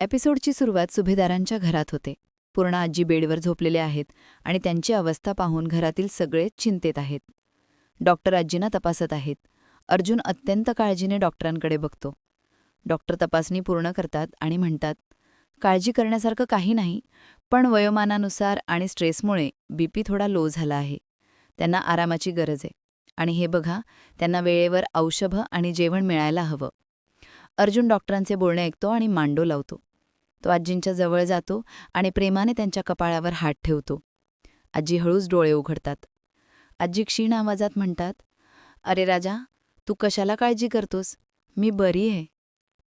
एपिसोडची सुरुवात सुभेदारांच्या घरात होते. पूर्ण आजी बेडवर झोपलेले आहेत आणि त्यांची अवस्था पाहून घरातील सगळेच चिंतेत आहेत. डॉक्टर आजींना तपासत आहेत. अर्जुन अत्यंत काळजीने डॉक्टरांकडे बघतो. डॉक्टर तपासणी पूर्ण करतात आणि म्हणतात काळजी करण्यासारखं काही नाही पण वयोमानानुसार आणि स्ट्रेसमुळे बीपी थोडा लो झाला आहे. त्यांना आरामाची गरज आहे. आणि हे बघा त्यांना वेळेवर औषधं आणि जेवण मिळायला हवं. अर्जुन डॉक्टरांचे बोलणे ऐकतो आणि मांडो लावतो. तो आजींच्या जवळ जातो आणि प्रेमाने त्यांच्या कपाळावर हात ठेवतो. आजी हळूच डोळे उघडतात. आजी क्षीण आवाजात म्हणतात अरे राजा तू कशाला काळजी करतोस? मी बरी आहे.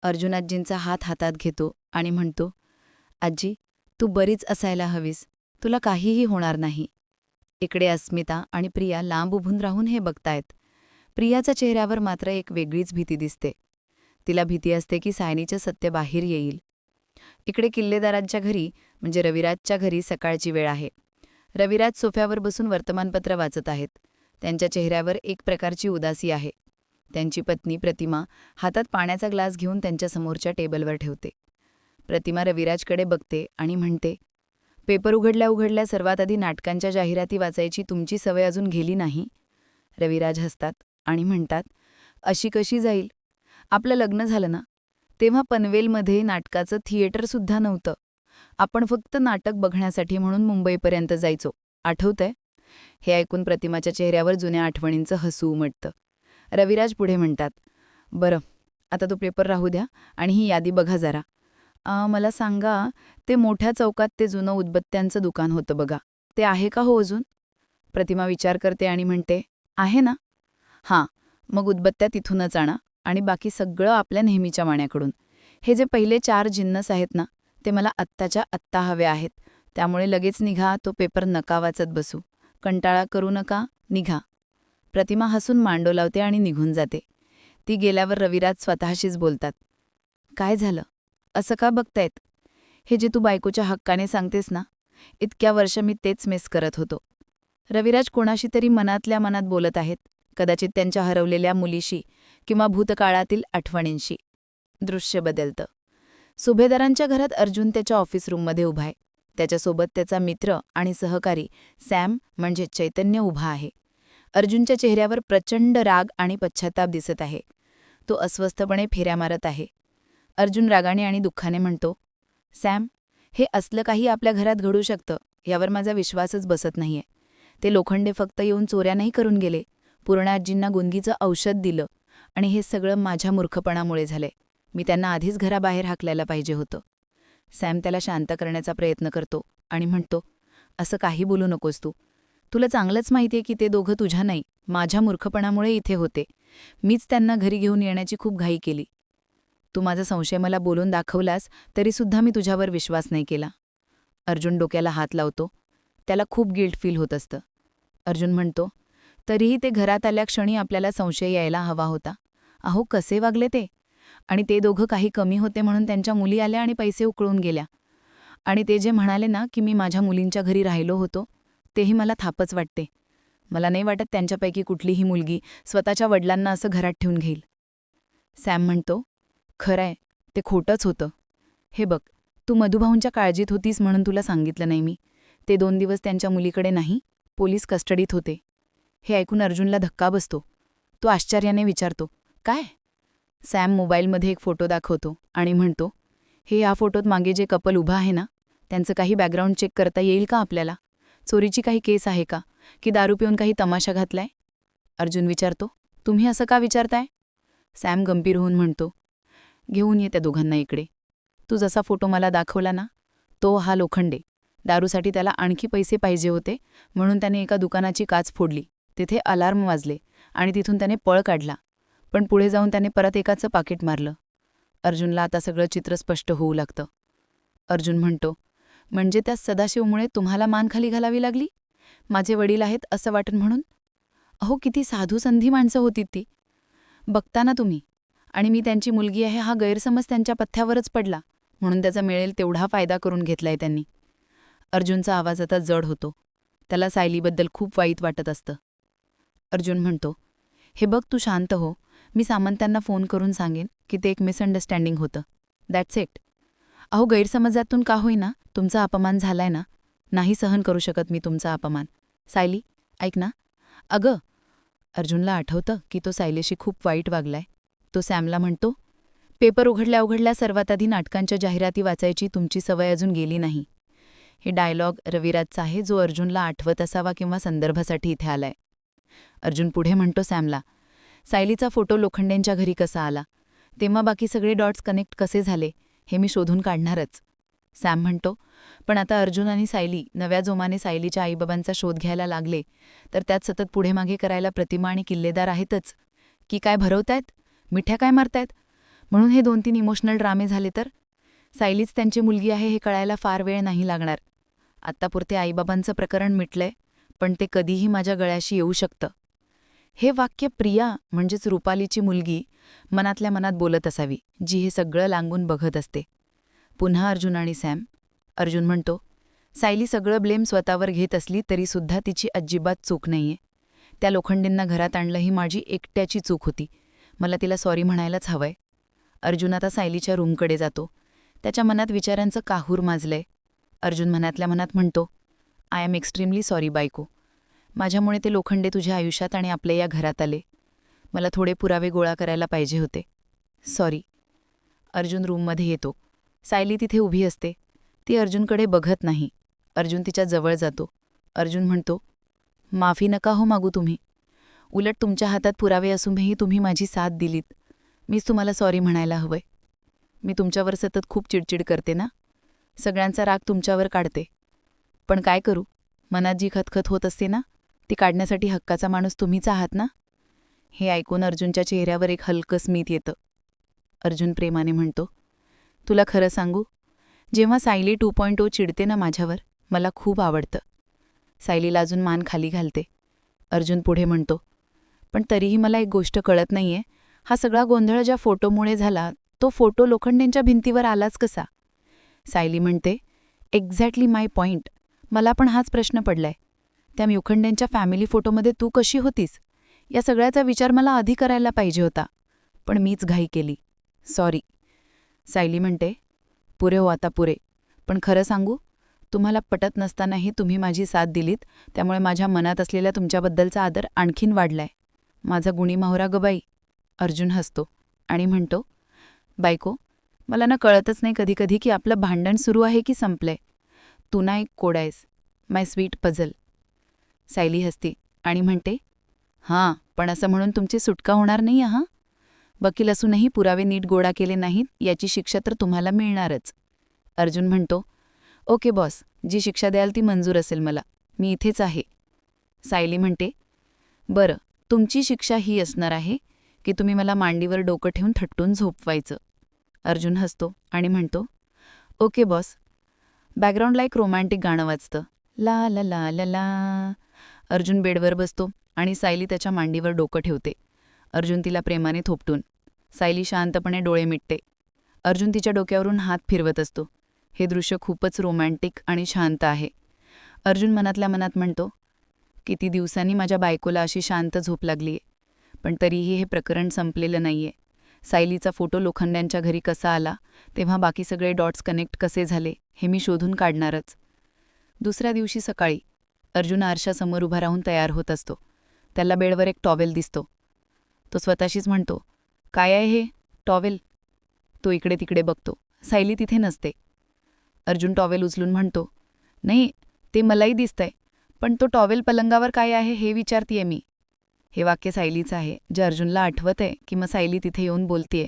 अर्जुनाजींचा हात हातात घेतो आणि म्हणतो आजी तू बरीच असायला हवीस. तुला काहीही होणार नाही. इकडे अस्मिता आणि प्रिया लांब उभून राहून हे बघतायत. प्रियाच्या चेहऱ्यावर मात्र एक वेगळीच भीती दिसते. तिला भीती असते की सायनीचं सत्य बाहेर येईल. इकडे किल्लेदारांच्या घरी म्हणजे रविराजच्या घरी सकाळची वेळ आहे. रविराज सोफ्यावर बसून वर्तमानपत्र वाचत आहेत. त्यांच्या चेहऱ्यावर एक प्रकारची उदासी आहे. त्यांची पत्नी प्रतिमा हातात पाण्याचा ग्लास घेऊन त्यांच्यासमोरच्या टेबलवर ठेवते. प्रतिमा रविराजकडे बघते आणि म्हणते पेपर उघडल्या उघडल्या सर्वात आधी नाटकांच्या जाहिराती वाचायची तुमची सवय अजून गेली नाही? रविराज हसतात आणि म्हणतात अशी कशी जाईल? आपलं लग्न झालं ना? तेव्हा पनवेलमध्ये नाटकाचं थिएटरसुद्धा नव्हतं. आपण फक्त नाटक बघण्यासाठी म्हणून मुंबईपर्यंत जायचो. आठवतंय? हे ऐकून प्रतिमाच्या चेहऱ्यावर जुन्या आठवणींचं हसू उमटतं. रविराज पुढे म्हणतात बरं आता तो पेपर राहू द्या आणि ही यादी बघा जरा. आ, मला सांगा ते मोठ्या चौकात ते जुनं उदबत्त्यांचं दुकान होतं बघा. ते आहे का हो अजून? प्रतिमा विचार करते आणि म्हणते आहे ना? हां मग उदबत्त्या तिथूनच आणा. आणि बाकी सगळं आपल्या नेहमीच्या माण्याकडून हे जे पहिले चार जिन्नस आहेत ना ते मला आत्ताच्या आत्ता हवे आहेत. त्यामुळे लगेच निघा तो पेपर नका वाचत बसू. कंटाळा करू नका निघा. प्रतिमा हसून मांडो लावते आणि निघून जाते. ती गेल्यावर रविराज स्वतःशीच बोलतात. काय झालं? असं का बघतायत? हे जे तू बायकोच्या हक्काने सांगतेस ना इतक्या वर्ष मी तेच मिस करत होतो. रविराज कोणाशी तरी मनातल्या मनात बोलत आहेत. कदाचित त्यांच्या हरवलेल्या मुलीशी किंवा भूतकाळातील आठवणींशी. दृश्य बदलतं. सुभेदारांच्या घरात अर्जुन त्याच्या ऑफिस रूममध्ये उभा आहे. त्याच्यासोबत त्याचा मित्र आणि सहकारी सॅम म्हणजे चैतन्य उभा आहे. अर्जुनच्या चेहऱ्यावर प्रचंड राग आणि पश्चाताप दिसत आहे. तो अस्वस्थपणे फेऱ्या मारत आहे. अर्जुन रागाने आणि दुःखाने म्हणतो सॅम हे असलं काही आपल्या घरात घडू शकतं. यावर माझा विश्वासच बसत नाहीये. ते लोखंडे फक्त येऊन चोऱ्या नाही करून गेले. पूर्ण आजींना गुंगीचं औषध दिलं. आणि हे सगळं माझ्या मूर्खपणामुळे झालंय. मी त्यांना आधीच घराबाहेर हाकलायला पाहिजे होतं. सॅम त्याला शांत करण्याचा प्रयत्न करतो आणि म्हणतो असं काही बोलू नकोस तू. तुला चांगलंच माहितीये की ते दोघं तुझ्या नाही माझ्या मूर्खपणामुळे इथे होते. मीच त्यांना घरी घेऊन येण्याची खूप घाई केली. तू माझा संशय मला बोलून दाखवलास तरीसुद्धा मी तुझ्यावर विश्वास नाही केला. अर्जुन डोक्याला हात लावतो. त्याला खूप गिल्ट फील होत असतं. अर्जुन म्हणतो तरीही ते घरात आल्या क्षणी आपल्याला संशय यायला हवा होता. अहो कसे वागले ते? आणि ते दोघं काही कमी होते म्हणून त्यांच्या मुली आल्या आणि पैसे उकळून गेल्या. आणि ते जे म्हणाले ना की मी माझ्या मुलींच्या घरी राहिलो होतो तेही मला थापच वाटते. मला नाही वाटत त्यांच्यापैकी कुठलीही मुलगी स्वतःच्या वडिलांना असं घरात ठेवून घेईल. सॅम म्हणतो खरंय ते खोटंच होतं. हे बघ तू मधुभाऊंच्या काळजीत होतीस म्हणून तुला सांगितलं नाही मी. ते दोन दिवस त्यांच्या मुलीकडे नाही पोलीस कस्टडीत होते. हे ऐकून अर्जुनला धक्का बसतो. तो आश्चर्याने विचारतो काय? सॅम मोबाईलमध्ये एक फोटो दाखवतो आणि म्हणतो हे या फोटोत मागे जे कपल उभं आहे ना त्यांचं काही बॅकग्राऊंड चेक करता येईल का आपल्याला? चोरीची काही केस आहे का? की दारू पिऊन काही तमाशा घातलाय? अर्जुन विचारतो तुम्ही असं का विचारताय? सॅम गंभीर होऊन म्हणतो घेऊन ये त्या दोघांना इकडे. तू जसा फोटो मला दाखवला ना तो हा लोखंडे. दारूसाठी त्याला आणखी पैसे पाहिजे होते म्हणून त्याने एका दुकानाची काच फोडली. तिथे अलार्म वाजले आणि तिथून त्याने पळ काढला. पण पुढे जाऊन त्याने परत एकाचं पाकिट मारलं. अर्जुनला आता सगळं चित्र स्पष्ट होऊ लागतं. अर्जुन म्हणतो म्हणजे त्या सदाशिवमुळे तुम्हाला मान खाली घालावी लागली? माझे वडील आहेत असं वाटून म्हणून? अहो किती साधू संधी माणसं होती ती. बघता ना तुम्ही. आणि मी त्यांची मुलगी आहे हा गैरसमज त्यांच्या पथ्यावरच पडला. म्हणून त्याचा मिळेल तेवढा फायदा करून घेतलाय त्यांनी. अर्जुनचा आवाज आता जड होतो. त्याला सायलीबद्दल खूप वाईट वाटत असतं. अर्जुन म्हणतो हे बघ तू शांत हो. मी सामंतांना फोन करून सांगेन की ते एक मिसअंडरस्टँडिंग होतं. दॅट्स इट अहो गैरसमजातून का होईना? तुमचा अपमान झालाय ना? नाही सहन करू शकत मी तुमचा अपमान. सायली ऐक ना. अगं अर्जुनला आठवतं की तो सायलीशी खूप वाईट वागलाय. तो सॅमला म्हणतो पेपर उघडल्या उघडल्या सर्वात आधी नाटकांच्या जाहिराती वाचायची तुमची सवय अजून गेली नाही. हे डायलॉग रविराजचा आहे जो अर्जुनला आठवत असावा किंवा संदर्भासाठी इथे आलाय. अर्जुन पुढे म्हणतो सॅमला सायलीचा फोटो लोखंडेंच्या घरी कसा आला? तेव्हा बाकी सगळे डॉट्स कनेक्ट कसे झाले हे मी शोधून काढणारच. सॅम म्हणतो पण आता अर्जुन आणि सायली नव्या जोमाने सायलीच्या आईबाबांचा शोध घ्यायला लागले तर त्यात सतत पुढे मागे करायला प्रतिमा आणि किल्लेदार आहेतच. की काय भरवतायत? मिठ्या काय मारतायत? म्हणून हे दोन तीन इमोशनल ड्रामे झाले तर? सायलीच त्यांची मुलगी आहे हे कळायला फार वेळ नाही लागणार. आत्तापुरते आईबाबांचं प्रकरण मिटलंय पण ते कधीही माझ्या गळ्याशी येऊ शकतं. हे वाक्य प्रिया म्हणजेच रुपालीची मुलगी मनातल्या मनात बोलत असावी जी हे सगळं लांगून बघत असते. पुन्हा अर्जुन आणि सॅम. अर्जुन म्हणतो सायली सगळं ब्लेम स्वतःवर घेत असली तरीसुद्धा तिची अजिबात चूक नाहीये. त्या लोखंडींना घरात आणलं ही माझी एकट्याची चूक होती. मला तिला सॉरी म्हणायलाच हवंय. अर्जुन आता सायलीच्या रूमकडे जातो. त्याच्या मनात विचारांचं काहूर माजलंय. अर्जुन मनातल्या मनात म्हणतो आय एम एक्स्ट्रीमली सॉरी बायको. माझ्यामुळे ते लोखंडे तुझ्या आयुष्यात आणि आपल्या या घरात आले. मला थोडे पुरावे गोळा करायला पाहिजे होते. सॉरी. अर्जुन रूममध्ये येतो. सायली तिथे उभी असते. ती अर्जुनकडे बघत नाही. अर्जुन तिच्या जवळ जातो. अर्जुन म्हणतो माफी नका हो मागू तुम्ही. उलट तुमच्या हातात पुरावे असूनही तुम्ही माझी साथ दिलीत. मीच तुम्हाला सॉरी म्हणायला हवंय. मी तुमच्यावर सतत खूप चिडचिड करते ना? सगळ्यांचा राग तुमच्यावर काढते. पण काय करू? मनात जी खतखत होत असते ना ती काढण्यासाठी हक्काचा माणूस तुम्हीच आहात ना? हे ऐकून अर्जुनच्या चेहऱ्यावर एक हलकं स्मित येतं. अर्जुन प्रेमाने म्हणतो तुला खरं सांगू जेव्हा सायली टू पॉईंट ओ चिडते ना माझ्यावर मला खूप आवडतं. सायलीला अजून मान खाली घालते. अर्जुन पुढे म्हणतो पण तरीही मला एक गोष्ट कळत नाहीये. हा सगळा गोंधळ ज्या फोटोमुळे झाला तो फोटो लोखंडेंच्या भिंतीवर आलाच कसा? सायली म्हणते एक्झॅक्टली माय पॉईंट मला पण हाच प्रश्न पडलाय. त्या म्युखंडेंच्या फॅमिली फोटोमध्ये तू कशी होतीस? या सगळ्याचा विचार मला आधी करायला पाहिजे होता पण मीच घाई केली. सॉरी सायली म्हणते पुरे हो आता पुरे. पण खरं सांगू तुम्हाला पटत नसतानाही तुम्ही माझी साथ दिलीत त्यामुळे माझ्या मनात असलेल्या तुमच्याबद्दलचा आदर आणखीन वाढलाय. माझा गुणी माहुरा गबाई अर्जुन हसतो आणि म्हणतो बायको मला ना कळतच नाही कधीकधी की आपलं भांडण सुरू आहे की संपलंय. तू ना एक कोडायस माय स्वीट पझल सायली हसते आणि म्हणते हां पण असं म्हणून तुमची सुटका होणार नाही हां वकील असूनही पुरावे नीट गोळा केले नाहीत याची शिक्षा तर तुम्हाला मिळणारच. अर्जुन म्हणतो ओके बॉस जी शिक्षा द्याल ती मंजूर असेल मला मी इथेच आहे. सायली म्हणते बरं तुमची शिक्षा ही असणार आहे की तुम्ही मला मांडीवर डोकं ठेवून थट्टून झोपवायचं. अर्जुन हसतो आणि म्हणतो ओके बॉस बॅकग्राऊंडला एक रोमॅन्टिक गाणं वाजतं ला ला ला ला ला अर्जुन बेडवर बसतो आणि सायली त्याच्या मांडीवर डोकं ठेवते. अर्जुन तिला प्रेमाने थोपटून सायली शांतपणे डोळे मिटते. अर्जुन तिच्या डोक्यावरून हात फिरवत असतो. हे दृश्य खूपच रोमॅन्टिक आणि शांत आहे. अर्जुन मनातल्या मनात म्हणतो किती दिवसांनी माझ्या बायकोला अशी शांत झोप लागलीये. पण तरीही हे प्रकरण संपलेलं नाहीये. सायलीचा फोटो लोखंड्यांच्या घरी कसा आला तेव्हा बाकी सगळे डॉट्स कनेक्ट कसे झाले हे मी शोधून काढणारच. दुसऱ्या दिवशी सकाळी अर्जुन आरशासमोर उभा राहून तयार होत असतो. त्याला बेडवर एक टॉवेल दिसतो. तो स्वतःशीच म्हणतो काय आहे हे? टॉवेल. तो इकडे तिकडे बघतो. सायली तिथे नसते. अर्जुन टॉवेल उचलून म्हणतो नाही ते मलाही दिसतंय पण तो टॉवेल पलंगावर काय आहे हे विचारतीये मी. हे वाक्य सायलीचं आहे जे अर्जुनला आठवत आहे की मग सायली तिथे येऊन बोलतीये.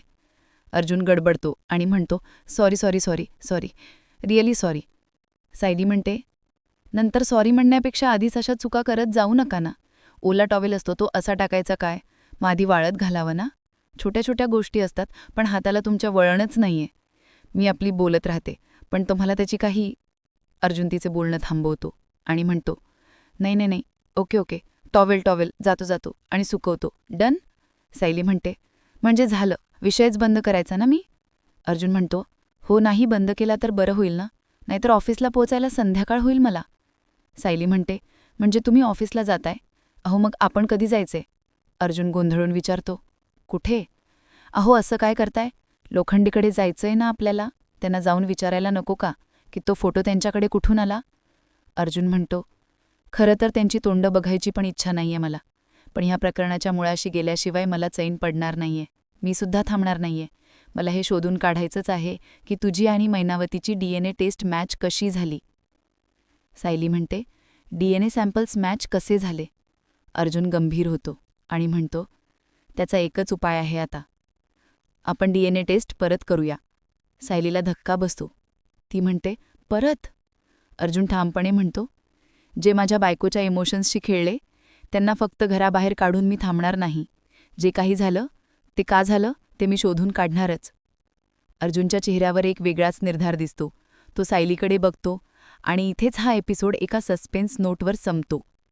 अर्जुन गडबडतो आणि म्हणतो sorry sorry sorry sorry really sorry. Sayali म्हणते नंतर सॉरी म्हणण्यापेक्षा आधीच अशा चुका करत जाऊ नका ना. ओला टॉवेल असतो तो असा टाकायचा काय? मग आधी वाळत घालावं ना? छोट्या छोट्या गोष्टी असतात पण हाताला तुमच्या वळणच नाहीये. मी आपली बोलत राहते पण तुम्हाला त्याची काही अर्जुन तिचे बोलणं थांबवतो आणि म्हणतो नाही नाही नाही. Okay okay. Towel towel. जातो जातो. आणि सुकवतो. डन? सायली म्हणते म्हणजे झालं. विषयच बंद करायचा ना मी? अर्जुन म्हणतो हो नाही बंद केला तर बरं होईल ना? नाहीतर ऑफिसला पोचायला संध्याकाळ होईल मला. सायली म्हणते म्हणजे तुम्ही ऑफिसला जाताय? अहो मग आपण कधी जायचे? अर्जुन गोंधळून विचारतो कुठे? अहो असं काय करताय? लोखंडीकडे जायचंय ना आपल्याला? त्यांना जाऊन विचारायला नको का? की तो फोटो त्यांच्याकडे कुठून आला? अर्जुन म्हणतो खरं तर त्यांची तोंड बघायची पण इच्छा नाहीये मला. पण ह्या प्रकरणाच्या मुळाशी गेल्याशिवाय मला चैन पडणार नाहीये. मी सुद्धा थांबणार नाहीये. मला हे शोधून काढायचंच आहे की तुझी आणि मैनावतीची डीएनए टेस्ट मॅच कशी झाली? सायली म्हणते डीएनए सॅम्पल्स मॅच कसे झाले? अर्जुन गंभीर होतो आणि म्हणतो त्याचा एकच उपाय आहे आता. आपण डीएनए टेस्ट परत करूया. सायलीला धक्का बसतो. ती म्हणते परत? अर्जुन ठामपणे म्हणतो जे माझ्या बायकोच्या इमोशन्सशी खेळले त्यांना फक्त घराबाहेर काढून मी थांबणार नाही. जे काही झालं ते का झालं ते मी शोधून काढणारच. अर्जुनच्या चेहऱ्यावर एक वेगळाच निर्धार दिसतो. तो सायलीकडे बघतो आणि इथेच हा एपिसोड एका सस्पेन्स नोटवर संपतो.